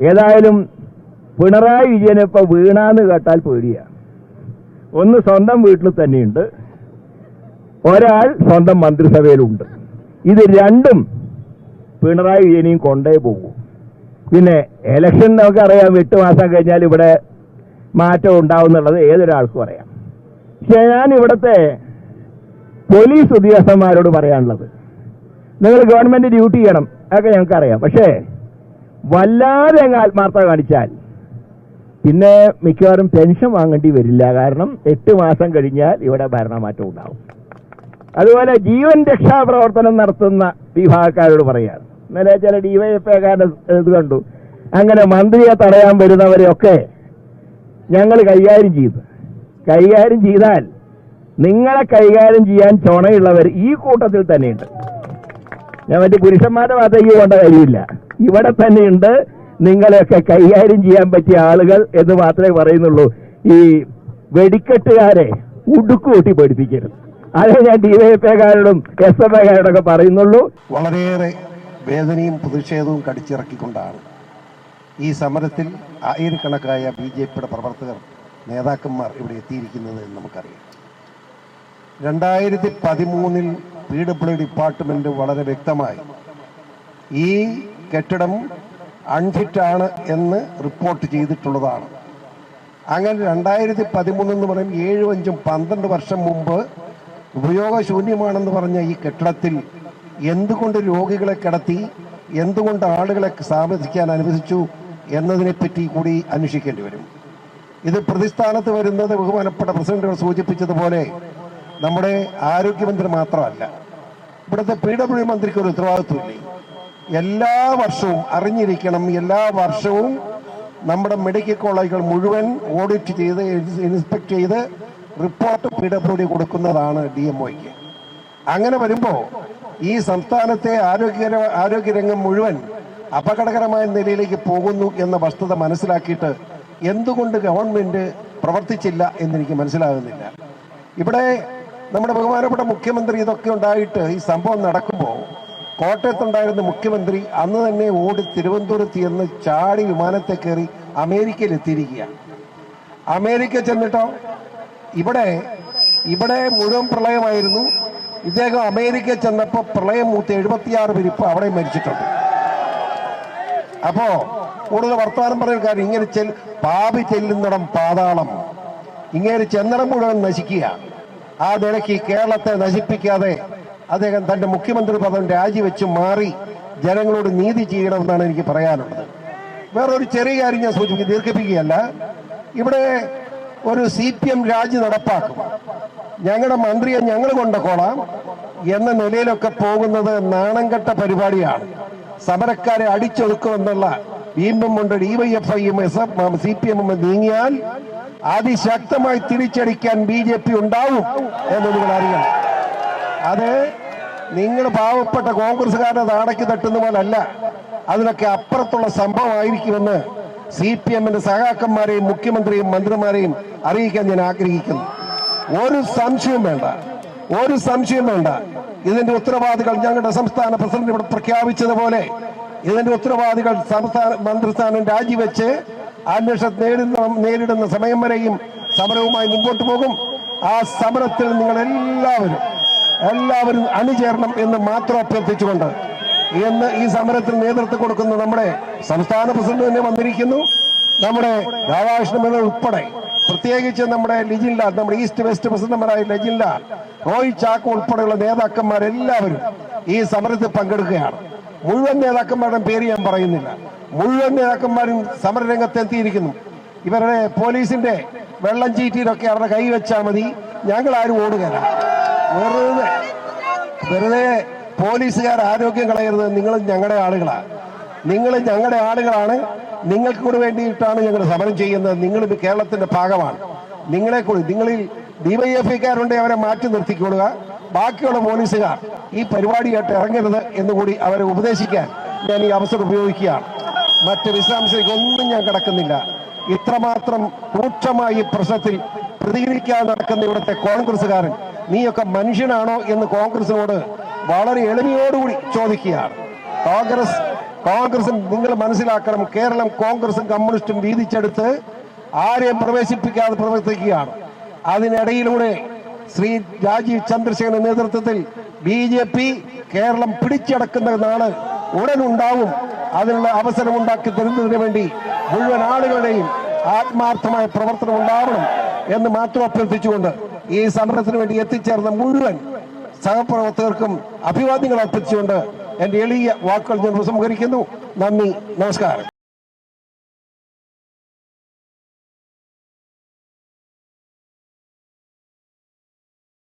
ഏതായാലും പിണറായി വിജയനെ ഇപ്പൊ വീണാന്ന് കേട്ടാൽ പേടിയാ. ഒന്ന് സ്വന്തം വീട്ടിൽ തന്നെയുണ്ട്. ഒരാൾ സ്വന്തം മന്ത്രിസഭയിലുണ്ട്. ഇത് രണ്ടും പിണറായി വിജയനെയും കൊണ്ടേ പോകും. പിന്നെ ഇലക്ഷൻ നമുക്കറിയാം എട്ട് മാസം കഴിഞ്ഞാൽ ഇവിടെ മാറ്റം ഉണ്ടാവും എന്നുള്ളത് ഏതൊരാൾക്കും അറിയാം. പക്ഷെ ഞാൻ ഇവിടുത്തെ പോലീസ് ഉദ്യോഗസ്ഥന്മാരോട് പറയാനുള്ളത് നിങ്ങൾ ഗവൺമെന്റ് ഡ്യൂട്ടി ചെയ്യണം അതൊക്കെ ഞങ്ങൾക്കറിയാം. പക്ഷേ വല്ലാതെ അങ്ങ് ആത്മാർത്ഥത കാണിച്ചാൽ. പിന്നെ മിക്കവാറും പെൻഷൻ വാങ്ങേണ്ടി വരില്ല. കാരണം എട്ട് മാസം കഴിഞ്ഞാൽ ഇവിടെ ഭരണമാറ്റം ഉണ്ടാവും. അതുപോലെ ജീവൻ രക്ഷാപ്രവർത്തനം നടത്തുന്ന വിഭാഗക്കാരോട് പറയാണ് ഇന്നലെ ചില ഡിവൈഎഫ്ഐക്കാരുടെ ഇത് കണ്ടു. അങ്ങനെ മന്ത്രിയെ തടയാൻ വരുന്നവരെയൊക്കെ ഞങ്ങൾ കൈകാര്യം ചെയ്തു. കൈകാര്യം ചെയ്താൽ നിങ്ങളെ കൈകാര്യം ചെയ്യാൻ ചുണയുള്ളവർ ഈ കൂട്ടത്തിൽ തന്നെയുണ്ട്. ഞാൻ മറ്റു പുരുഷന്മാരുടെ ഭാഗത്തേക്ക് പോകേണ്ട കാര്യമില്ല. ഇവിടെ തന്നെയുണ്ട് നിങ്ങളെയൊക്കെ കൈകാര്യം ചെയ്യാൻ പറ്റിയ ആളുകൾ എന്ന് മാത്രമേ പറയുന്നുള്ളൂ. ഈ വെടിക്കെട്ടുകാരെ ഉടുക്കുകൂട്ടി പഠിപ്പിക്കരുത് അതേ ഞാൻ ഡിവൈഎഫ്ഐക്കാരോടും എസ് എഫ് എക്കാരോടൊക്കെ പറയുന്നുള്ളൂ. വളരെയേറെ വേദനയും പ്രതിഷേധവും കടിച്ചിറക്കിക്കൊണ്ടാണ് ഈ സമരത്തിൽ ആയിരക്കണക്കായ ബി ജെ പിയുടെ പ്രവർത്തകർ നേതാക്കന്മാർ ഇവിടെ എത്തിയിരിക്കുന്നത് എന്ന് നമുക്കറിയാം. രണ്ടായിരത്തി പതിമൂന്നിൽ പി ഡബ്ല്യു ഡിപ്പാർട്ട്മെന്റ് വളരെ വ്യക്തമായി ഈ കെട്ടിടം അൺഫിറ്റാണ് എന്ന് റിപ്പോർട്ട് ചെയ്തിട്ടുള്ളതാണ്. അങ്ങനെ രണ്ടായിരത്തി പതിമൂന്ന് എന്ന് പറയും ഏഴും അഞ്ചും പന്ത്രണ്ട് വർഷം മുമ്പ് ഉപയോഗശൂന്യമാണെന്ന് പറഞ്ഞ ഈ കെട്ടിടത്തിൽ എന്തുകൊണ്ട് രോഗികളെ കിടത്തി എന്തുകൊണ്ട് ആളുകളെ താമസിക്കാൻ അനുവദിച്ചു എന്നതിനെപ്പറ്റി കൂടി അന്വേഷിക്കേണ്ടി വരും. ഇത് പ്രതിസ്ഥാനത്ത് വരുന്നത് ബഹുമാനപ്പെട്ട പ്രസിഡന്റുകൾ സൂചിപ്പിച്ചതുപോലെ നമ്മുടെ ആരോഗ്യമന്ത്രി മാത്രമല്ല ഇവിടുത്തെ പി ഡബ്ല്യു മന്ത്രിക്ക് ഒരു ഉത്തരവാദിത്വമില്ലേ? എല്ലാ വർഷവും അറിഞ്ഞിരിക്കണം എല്ലാ വർഷവും നമ്മുടെ മെഡിക്കൽ കോളേജുകൾ മുഴുവൻ ഓഡിറ്റ് ചെയ്ത് ഇൻസ്പെക്ട് ചെയ്ത് റിപ്പോർട്ട് പി ഡബ്ല്യു ഡി കൊടുക്കുന്നതാണ് ഡി എം അങ്ങനെ വരുമ്പോൾ ഈ സംസ്ഥാനത്തെ ആരോഗ്യ ആരോഗ്യരംഗം മുഴുവൻ അപകടകരമായ നിലയിലേക്ക് പോകുന്നു എന്ന വസ്തുത മനസ്സിലാക്കിയിട്ട് എന്തുകൊണ്ട് ഗവൺമെന്റ് പ്രവർത്തിച്ചില്ല എന്നെനിക്ക് മനസ്സിലാകുന്നില്ല. ഇവിടെ നമ്മുടെ ബഹുമാനപ്പെട്ട മുഖ്യമന്ത്രി ഇതൊക്കെ ഉണ്ടായിട്ട് ഈ സംഭവം നടക്കുമ്പോൾ കോട്ടയത്തുണ്ടായിരുന്ന മുഖ്യമന്ത്രി അന്ന് തന്നെ ഓടി തിരുവനന്തപുരത്ത് ചെന്ന് ചാടി വിമാനത്തെ കയറി അമേരിക്കയിൽ എത്തിയിരിക്കുകയാണ് അമേരിക്ക ചെന്നിട്ടോ ഇവിടെ ഇവിടെ മുഴുവൻ പ്രളയമായിരുന്നു. ഇദ്ദേഹം അമേരിക്ക ചെന്നപ്പോൾ പ്രളയം മൂത്ത് എഴുപത്തിയാറ് പേര് ഇപ്പൊ അവിടെ മരിച്ചിട്ടുണ്ട്. അപ്പോ കൂടുതൽ വർത്തമാനം പറയുന്ന കാര്യം ഇങ്ങനെ ചെൽ പാപി ചെല്ലുന്നിടം പാതാളം. ഇങ്ങനെ ചെന്നിടം മുഴുവൻ നശിക്കുക. ആ നിലയ്ക്ക് കേരളത്തെ നശിപ്പിക്കാതെ അദ്ദേഹം തന്റെ മുഖ്യമന്ത്രി പദം രാജിവെച്ച് മാറി ജനങ്ങളോട് നീതി ചെയ്യണമെന്നാണ് എനിക്ക് പറയാനുള്ളത്. വേറൊരു ചെറിയ കാര്യം ഞാൻ സൂചിപ്പിക്കും ദീർഘിപ്പിക്കുകയല്ല. ഇവിടെ ഒരു സി പി എം രാജി നടപ്പാക്കും. ഞങ്ങളുടെ മന്ത്രിയെ ഞങ്ങൾ കൊണ്ടക്കോളാം എന്ന നിലയിലൊക്കെ പോകുന്നത് നാണംകെട്ട പരിപാടിയാണ്. സമരക്കാരെ അടിച്ചൊതുക്കുമെന്നുള്ള വീണ്ടും കൊണ്ട് ഡിവൈഎഫ്ഐയും എസ് എഫ് സി പി എമ്മും നീങ്ങിയാൽ അതിശക്തമായി തിരിച്ചടിക്കാൻ ബി ജെ പി ഉണ്ടാവും എന്ന് നിങ്ങൾ അറിയണം അത് നിങ്ങൾ പാവപ്പെട്ട കോൺഗ്രസ്സുകാരുടെ നാടയ്ക്ക് തട്ടുന്ന പോലല്ല. അതിനൊക്കെ അപ്പുറത്തുള്ള സംഭവമായിരിക്കുമെന്ന് സി പി എമ്മിന്റെ സഹാക്കന്മാരെയും മുഖ്യമന്ത്രിയും മന്ത്രിമാരെയും അറിയിക്കാൻ ഞാൻ ആഗ്രഹിക്കുന്നു. ഒരു സംശയം വേണ്ട. ഒരു സംശയം വേണ്ട. ഇതിന്റെ ഉത്തരവാദികൾ ഞങ്ങളുടെ സംസ്ഥാന പ്രസിഡന്റ് ഇവിടെ പ്രഖ്യാപിച്ചതുപോലെ ഇതിന്റെ ഉത്തരവാദികൾ സംസ്ഥാന മന്ത്രിസ്ഥാനം രാജിവെച്ച് അന്വേഷണം നേരിടുന്ന നേരിടുന്ന സമയം വരെയും സമരവുമായി മുമ്പോട്ട് പോകും. ആ സമരത്തിൽ നിങ്ങൾ എല്ലാവരും എല്ലാവരും അണിചേരണം എന്ന് മാത്രം അഭ്യർത്ഥിച്ചുകൊണ്ട് ഇന്ന് ഈ സമരത്തിൽ നേതൃത്വം കൊടുക്കുന്ന നമ്മുടെ സംസ്ഥാന പ്രസിഡന്റ് തന്നെ വന്നിരിക്കുന്നു. നമ്മുടെ രാധാകൃഷ്ണൻ മേനോൻ ഉൾപ്പെടെ. പ്രത്യേകിച്ച് നമ്മുടെ ലിജിൻല നമ്മുടെ ഈസ്റ്റ് വെസ്റ്റ് പ്രസിഡന്റുമാരായ ലിജിൻല റോയ് ചാക്കോ ഉൾപ്പെടെയുള്ള നേതാക്കന്മാരെല്ലാവരും ഈ സമരത്തിൽ പങ്കെടുക്കുകയാണ്. മുഴുവൻ നേതാക്കന്മാരുടെ പേര് ഞാൻ പറയുന്നില്ല. മുഴുവൻ നേതാക്കന്മാരും സമരരംഗത്ത് എത്തിയിരിക്കുന്നു. ഇവരുടെ പോലീസിന്റെ വെള്ളം ചീറ്റിയിലൊക്കെ അവരുടെ കൈ വെച്ചാൽ മതി. ഞങ്ങൾ ആരും ഓടുകയില്ല. വെറുതെ വെറുതെ പോലീസുകാർ ആരോഗ്യം കളയരുത്. നിങ്ങൾ ഞങ്ങളുടെ ആളുകളാണ് നിങ്ങൾ ഞങ്ങളുടെ ആളുകളാണ്. നിങ്ങൾക്ക് കൂടി വേണ്ടിയിട്ടാണ് ഞങ്ങൾ സമരം ചെയ്യുന്നത്. നിങ്ങൾ കേരളത്തിന്റെ ഭാഗമാണ്. നിങ്ങളെ കൂടി നിങ്ങളിൽ ഡിവൈഎഫ്ഐക്കാരുണ്ടെ അവരെ മാറ്റി നിർത്തിക്കൊള്ളുക. ബാക്കിയുള്ള പോലീസുകാർ ഈ പരിപാടിയായിട്ട് ഇറങ്ങരുത് എന്നുകൂടി അവരെ ഉപദേശിക്കാൻ ഞാൻ ഈ അവസരം ഉപയോഗിക്കുകയാണ്. മറ്റ് വിശദാംശങ്ങൾക്ക് ഒന്നും ഞാൻ കിടക്കുന്നില്ല. ഇത്രമാത്രം രൂക്ഷമായി പ്രശ്നത്തിൽ പ്രതികരിക്കാൻ നടക്കുന്ന ഇവിടുത്തെ കോൺഗ്രസ്സുകാരൻ നീയൊക്കെ മനുഷ്യനാണോ എന്ന് കോൺഗ്രസിനോട് വളരെ എളിമയോടുകൂടി ചോദിക്കുകയാണ്. കോൺഗ്രസ് കോൺഗ്രസും നിങ്ങൾ മനസ്സിലാക്കണം കേരളം കോൺഗ്രസും കമ്മ്യൂണിസ്റ്റും വീതിച്ചെടുത്ത് ആരെയും പ്രവേശിപ്പിക്കാതെ പ്രവർത്തിക്കുകയാണ്. അതിനിടയിലൂടെ ശ്രീ രാജീവ് ചന്ദ്രശേഖരന്റെ നേതൃത്വത്തിൽ ബി ജെ പി കേരളം പിടിച്ചടക്കുന്ന നാൾ ഉടൻ ഉണ്ടാവും അതിനുള്ള അവസരം ഉണ്ടാക്കി തരുന്നതിന് വേണ്ടി മുഴുവൻ ആളുകളുടെയും ആത്മാർത്ഥമായ പ്രവർത്തനം ഉണ്ടാവണം എന്ന് മാത്രം അഭ്യർത്ഥിച്ചുകൊണ്ട് ഈ സമരത്തിന് വേണ്ടി എത്തിച്ചേർന്ന മുഴുവൻ സഹപ്രവർത്തകർക്കും അഭിവാദ്യങ്ങൾ അർപ്പിച്ചുകൊണ്ട് എന്റെ എളിയ വാക്കുകൾ ഞാൻ ഉപസംഹരിക്കുന്നു നന്ദി നമസ്കാരം.